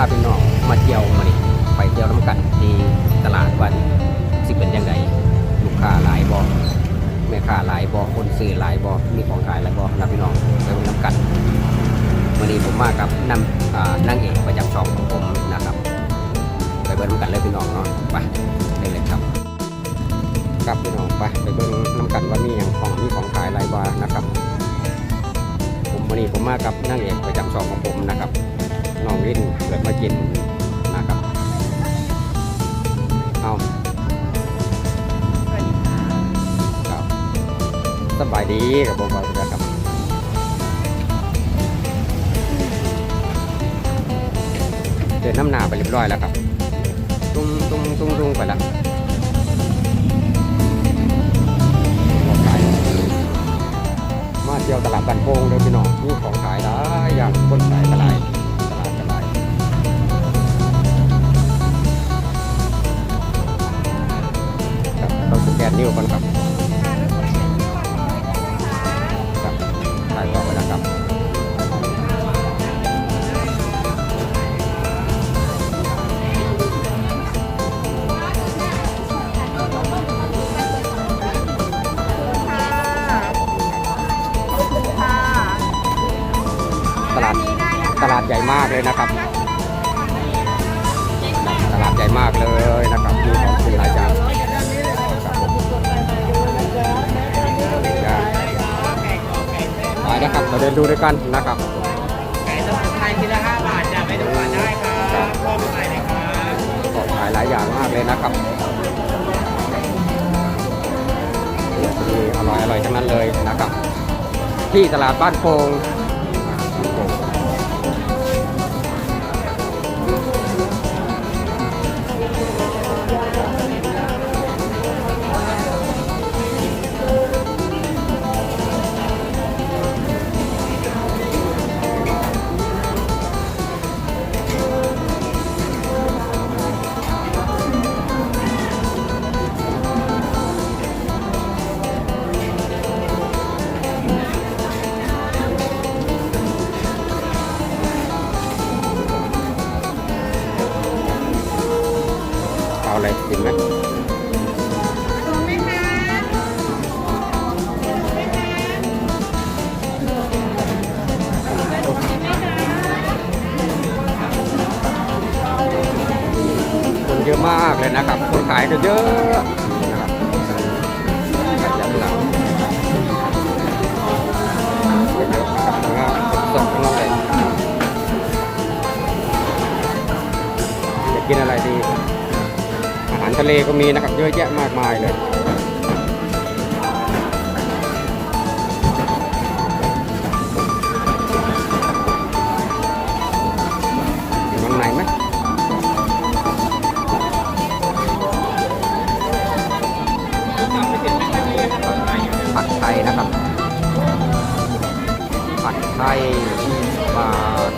าพี่น้องมาเที่ยวมาดิไปเที่ยวน้ำกันที่ตลาดวันสิเป็นยังไงลูกค้าหลายบอแม่ค้าหลายบอคนซื้อหลายบอมีของขายหลายบอนะพี่น้องไปน้ำกันวันนี้ผมมากับนำอ่งเอกประจำช่องของผมนะครับ ไปเบิ่งน้ำกันเลยพี่น้องเนาะไปได้เลยครับครับพี่น้องไปไปเบิ่งน้ำกันว่ามีอย่างของมีของขายหลายบานะครับ ผมวันนี้ผมมากับนางเอกประจำช่องของผมนะครับ น้องลินเกิดมากินนะครับเอาครับสบายดีกับผมนะครับเดินน้ำหนาไปเรียบร้อยแล้วครับ ตุ้งตุ้งตุ้งตุ้งไปแล้วมาเที่ยวตลาดบันโพงเลยพี่น้องมีของขายหลายอย่างคนขายตลาด แกนนิ้วก่อนครับครับขายต่อไปแล้ครับตลาดตลาดใหญ่มากเลยนะครับ ตลาดใหญ่มากเลย เราเดินดูด้วยกันนะครับไก่สมุนไพรทีละห้าบาทจะไปดูก่อนได้ครับพ่อมาใส่เลยครับของขายหลายอย่างมากเลยนะครับมีอร่อยอร่อยทั้งนั้นเลยนะครับ ที่ตลาดบ้านโป่ง มากเลยนะครับคนขายก็เยอะนะครับขายยำหลังเยอะนะครับงาสดๆทั้งนั้นเลยจะกินอะไรดี อาหารทะเลก็มีนะครับเยอะแยะมากมายเลย ไทยบาท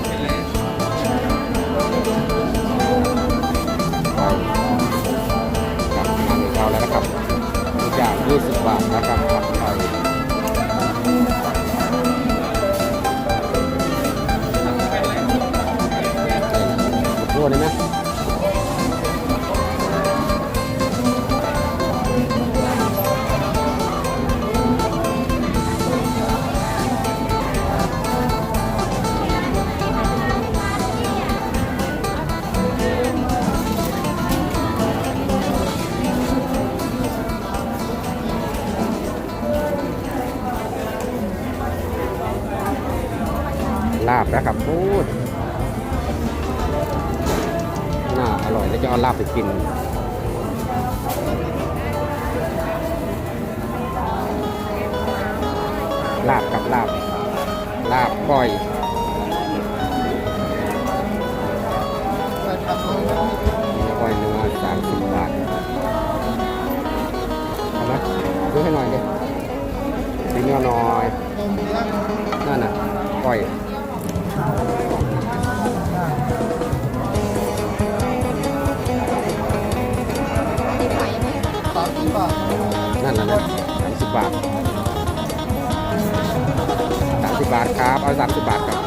ครับงานของเราแล้วนะครับทุกอย่าง20 บาทนะครับผัดไทย แล้วจะเอาลาบไปกินลาบกับลาบลาบก้อย นั่นนะนะสามสิบบาทบาทครับ เอาสามสิบบาทครับ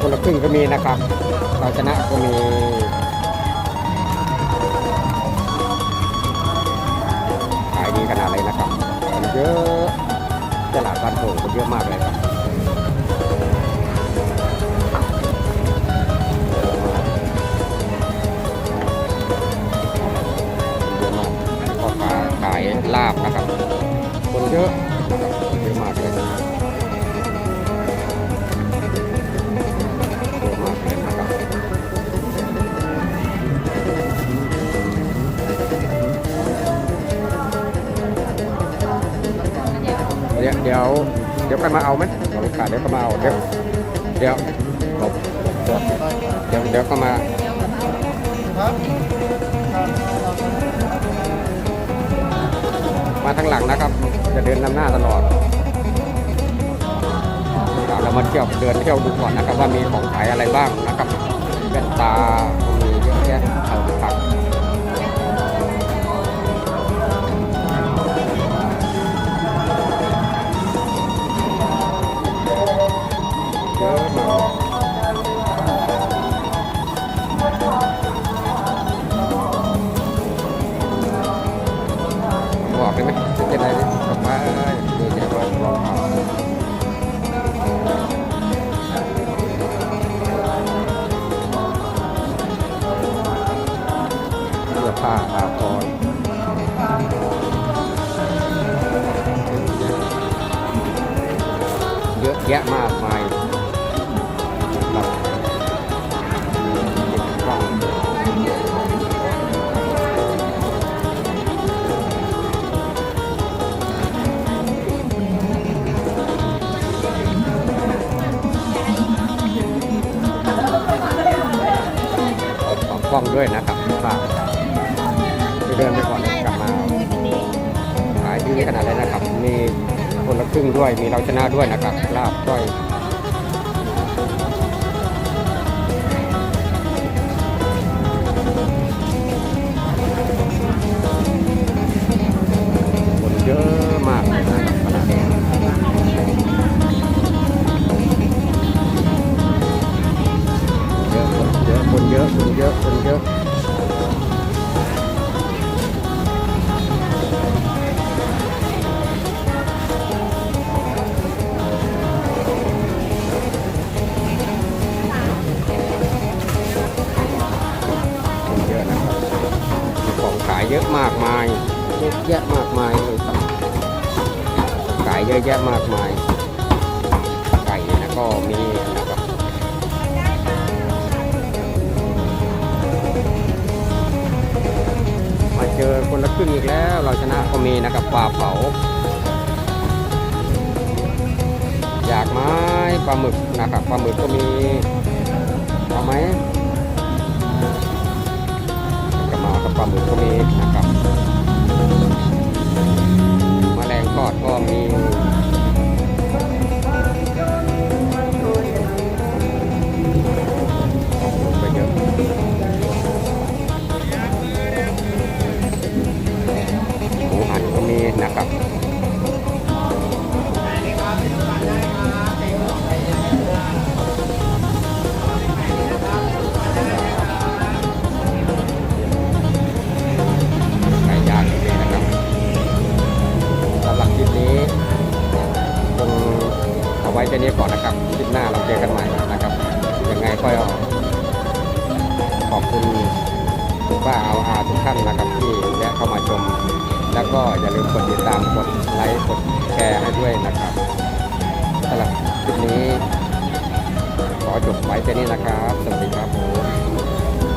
คนละครึ่งก็มีนะครับ เราชนะก็มีขายดีขนาดเลยนะครับคนเยอะตลาดบ้านโป่งคนเยอะมากเลยครับ อะมากพ่อค้าขายลาบนะครับ คนเยอะนะครับคนเยอะมากเลยเยอะมากเลยนะครับเดี๋ยวเดี๋ยวเดี๋ยวกันมาเอาไหมเอาไปขาเดี๋ยวก็มาเอาเดี๋ยวเดี๋ยวเดี๋ยวเดี๋ยวเดี๋ยวก็ม มาทางหลังนะครับ จะเดินนำหน้าตลอดเรามาเที่ยวเดินเที่ยวดูก่อนนะครับ ว่ามีของขายอะไรบ้างนะครับแว่นตามีเยอะแยะเอาไปผัก ผ้าอาภรณ์เยอะแยะมากมายครับกล้องของกล้องด้วยนะครับ คนละครึ่งด้วยมีเราชนะด้วยนะครับลาบก้อยคนเยอะมากเยนะครับขนาดนี้เยอะคนเยอะคนเยอะคนเยอะ เยอะมากมายเยอะแยะมากมายเลยครับขายเยอะแยะมากมาย ไก่นะก็มีนะครับมาเจอคนละครึ่งอีกแล้ว เราชนะก็มีนะครับปลาเผาอยากไม้ปลาหมึกนะครับปลาหมึกก็มีเอาไหม มากับปลาหมึกก็มีนะครับแมลงทอดก็มี ค่อยออกขอบคุณคุณป้าเอาอาทุกท่านนะครับที่แวะเข้ามาชม แล้วก็อย่าลืมกดติดตามกดไลค์กดแชร์ให้ด้วยนะครับสำหรับคลิปนี้ ขอจบไว้แค่นี้นะครับ สวัสดีครับผม